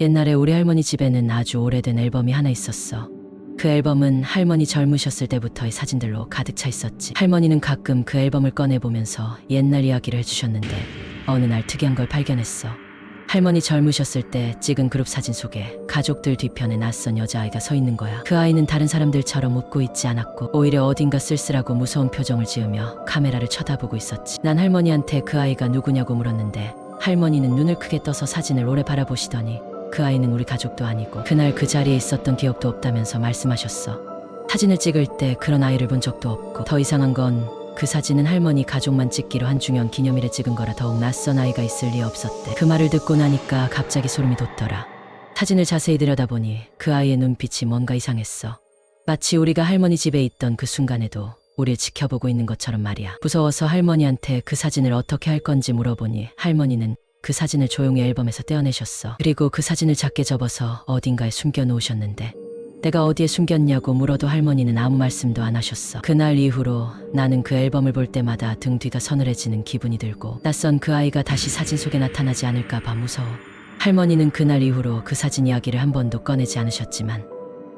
옛날에 우리 할머니 집에는 아주 오래된 앨범이 하나 있었어. 그 앨범은 할머니 젊으셨을 때부터의 사진들로 가득 차 있었지. 할머니는 가끔 그 앨범을 꺼내보면서 옛날 이야기를 해주셨는데 어느 날 특이한 걸 발견했어. 할머니 젊으셨을 때 찍은 그룹 사진 속에 가족들 뒤편에 낯선 여자아이가 서 있는 거야. 그 아이는 다른 사람들처럼 웃고 있지 않았고 오히려 어딘가 쓸쓸하고 무서운 표정을 지으며 카메라를 쳐다보고 있었지. 난 할머니한테 그 아이가 누구냐고 물었는데 할머니는 눈을 크게 떠서 사진을 오래 바라보시더니 그 아이는 우리 가족도 아니고 그날 그 자리에 있었던 기억도 없다면서 말씀하셨어. 사진을 찍을 때 그런 아이를 본 적도 없고 더 이상한 건 그 사진은 할머니 가족만 찍기로 한 중요한 기념일에 찍은 거라 더욱 낯선 아이가 있을 리 없었대. 그 말을 듣고 나니까 갑자기 소름이 돋더라. 사진을 자세히 들여다보니 그 아이의 눈빛이 뭔가 이상했어. 마치 우리가 할머니 집에 있던 그 순간에도 우릴 지켜보고 있는 것처럼 말이야. 무서워서 할머니한테 그 사진을 어떻게 할 건지 물어보니 할머니는 그 사진을 조용히 앨범에서 떼어내셨어. 그리고 그 사진을 작게 접어서 어딘가에 숨겨 놓으셨는데 내가 어디에 숨겼냐고 물어도 할머니는 아무 말씀도 안 하셨어. 그날 이후로 나는 그 앨범을 볼 때마다 등 뒤가 서늘해지는 기분이 들고 낯선 그 아이가 다시 사진 속에 나타나지 않을까봐 무서워. 할머니는 그날 이후로 그 사진 이야기를 한 번도 꺼내지 않으셨지만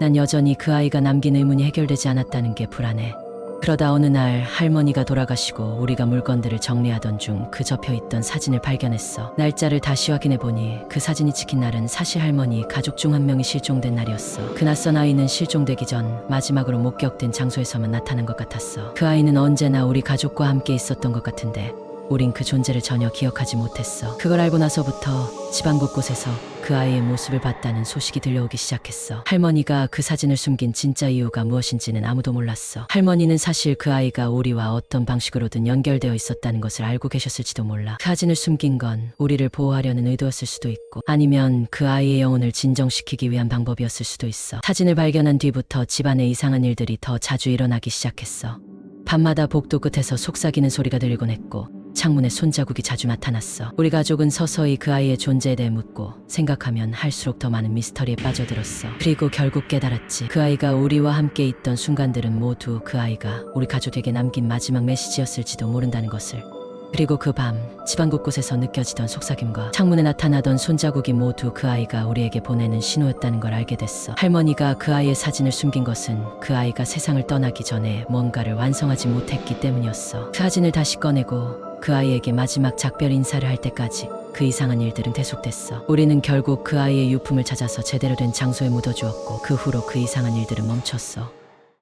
난 여전히 그 아이가 남긴 의문이 해결되지 않았다는 게 불안해. 그러다 어느 날 할머니가 돌아가시고 우리가 물건들을 정리하던 중 그 접혀 있던 사진을 발견했어. 날짜를 다시 확인해 보니 그 사진이 찍힌 날은 사실 할머니 가족 중 한 명이 실종된 날이었어. 그 낯선 아이는 실종되기 전 마지막으로 목격된 장소에서만 나타난 것 같았어. 그 아이는 언제나 우리 가족과 함께 있었던 것 같은데 우린 그 존재를 전혀 기억하지 못했어. 그걸 알고 나서부터 집안 곳곳에서 그 아이의 모습을 봤다는 소식이 들려오기 시작했어. 할머니가 그 사진을 숨긴 진짜 이유가 무엇인지는 아무도 몰랐어. 할머니는 사실 그 아이가 우리와 어떤 방식으로든 연결되어 있었다는 것을 알고 계셨을지도 몰라. 그 사진을 숨긴 건 우리를 보호하려는 의도였을 수도 있고 아니면 그 아이의 영혼을 진정시키기 위한 방법이었을 수도 있어. 사진을 발견한 뒤부터 집안에 이상한 일들이 더 자주 일어나기 시작했어. 밤마다 복도 끝에서 속삭이는 소리가 들리곤 했고 창문에 손자국이 자주 나타났어. 우리 가족은 서서히 그 아이의 존재에 대해 묻고 생각하면 할수록 더 많은 미스터리에 빠져들었어. 그리고 결국 깨달았지. 그 아이가 우리와 함께 있던 순간들은 모두 그 아이가 우리 가족에게 남긴 마지막 메시지였을지도 모른다는 것을. 그리고 그 밤 집안 곳곳에서 느껴지던 속삭임과 창문에 나타나던 손자국이 모두 그 아이가 우리에게 보내는 신호였다는 걸 알게 됐어. 할머니가 그 아이의 사진을 숨긴 것은 그 아이가 세상을 떠나기 전에 뭔가를 완성하지 못했기 때문이었어. 그 사진을 다시 꺼내고 그 아이에게 마지막 작별 인사를 할 때까지 그 이상한 일들은 계속됐어. 우리는 결국 그 아이의 유품을 찾아서 제대로 된 장소에 묻어주었고 그 후로 그 이상한 일들은 멈췄어.